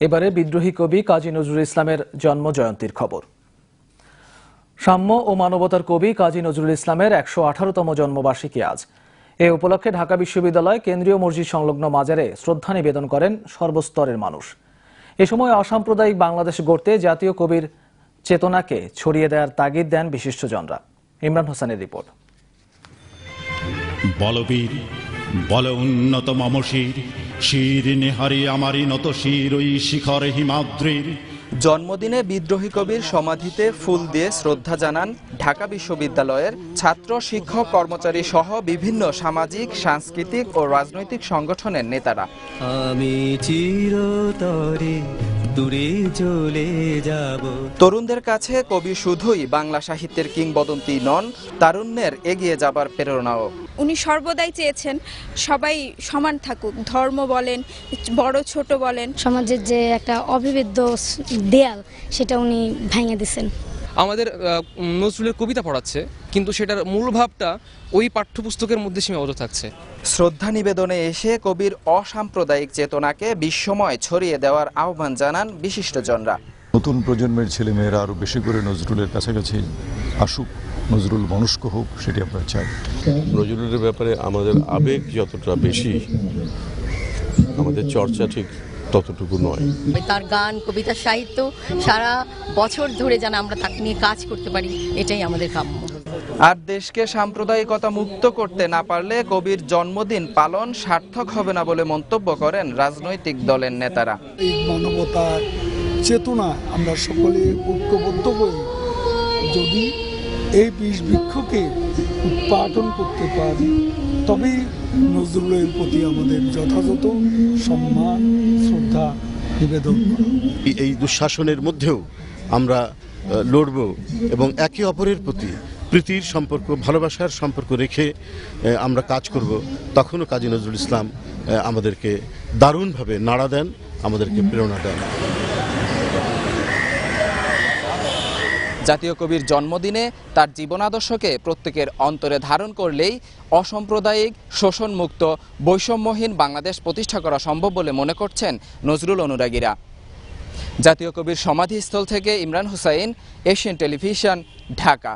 এবারে বিদ্রোহী কবি কাজী নজরুল ইসলামের জন্ম জয়ন্তীর খবর। সাম্য ও মানবতার কবি কাজী নজরুল ইসলামের একশো আঠারোতম জন্মবার্ষিকী আজ। এ উপলক্ষে ঢাকা বিশ্ববিদ্যালয় কেন্দ্রীয় মসজিদ সংলগ্ন মাজারে শ্রদ্ধা নিবেদন করেন সর্বস্তরের মানুষ। এ সময় অসাম্প্রদায়িক বাংলাদেশ গড়তে জাতীয় কবির চেতনাকে ছড়িয়ে দেওয়ার তাগিদ দেন বিশিষ্টজনরা। ইমরান হোসেনের রিপোর্ট। বলবীর, বল উন্নত মম শির নেহারি আমারি নত শির ওই শিখর হিমাদ্রির। জন্মদিনে বিদ্রোহী কবির সমাধিতে ফুল দিয়ে শ্রদ্ধা জানান ঢাকা বিশ্ববিদ্যালয়ের ছাত্র শিক্ষক কর্মচারী সহ বিভিন্ন সামাজিক সাংস্কৃতিক ও রাজনৈতিক সংগঠনের নেতারা। আমি চিরতরে দূরে চলে যাব। তরুণদের কাছে কবি শুধুই বাংলা সাহিত্যের কিংবদন্তি নন তারুণ্যের এগিয়ে যাবার প্রেরণাও। উনি সর্বদাই চেয়েছেন সবাই সমান থাকুক ধর্ম বলেন বড় ছোট বলেন। সমাজের যে একটা অবিবেদ্য দেয়াল সেটা উনি ভেঙে দিছেন আমাদের নজরুলের কবিতা পড়াচ্ছে কিন্তু সেটার মূল ভাবটা ওই পাঠ্যপুস্তকের মধ্যে সীমাবদ্ধ থাকছে। শ্রদ্ধা নিবেদনে এসে কবির অসাম্প্রদায়িক চেতনাকে বিশ্বময় ছড়িয়ে দেওয়ার আহ্বান জানান বিশিষ্টজনরা। নতুন প্রজন্মের ছেলেমেয়েরা আরও বেশি করে নজরুলের কাছাকাছি আসুক নজরুল মনস্ক হোক সেটি আমরা চাই নজরুলের ব্যাপারে আমাদের আবেগ যতটা বেশি আমাদের চর্চা ঠিক ততটুকু নয়। তার গান কবিতা সাহিত্য সারা বছর ধরে যেন আমরা তাকে নিয়ে কাজ করতে পারি এটাই আমাদের কাম্য। আর দেশকে সাম্প্রদায়িকতা মুক্ত করতে না পারলে কবির জন্মদিন পালন সার্থক হবে না বলে মন্তব্য করেন রাজনৈতিক দলের নেতারা। এই মানবতার চেতনা আমরা সকলে ঐক্যবদ্ধ হয়ে যদি এই বিষ বৃক্ষকে উৎপাদন করতে পারি তবেই নজরুলের প্রতি আমাদের যথাযথ সম্মান, শ্রদ্ধা নিবেদন এই- দুঃশাসনের মধ্যেও আমরা লড়ব এবং একে অপরের প্রতি প্রীতির সম্পর্ক, ভালোবাসার সম্পর্ক রেখে আমরা কাজ করব। তখনও কাজী নজরুল ইসলাম আমাদেরকে দারুণভাবে নাড়া দেন, আমাদেরকে প্রেরণা দেন। জাতীয় কবির জন্মদিনে তার জীবনাদর্শকে প্রত্যেকের অন্তরে ধারণ করলেই অসাম্প্রদায়িক, শোষণমুক্ত, বৈষম্যহীন বাংলাদেশ প্রতিষ্ঠা করা সম্ভব বলে মনে করছেন নজরুল অনুরাগীরা। জাতীয় কবির সমাধিস্থল থেকে ইমরান হুসাইন, এশিয়ান টেলিভিশন, ঢাকা।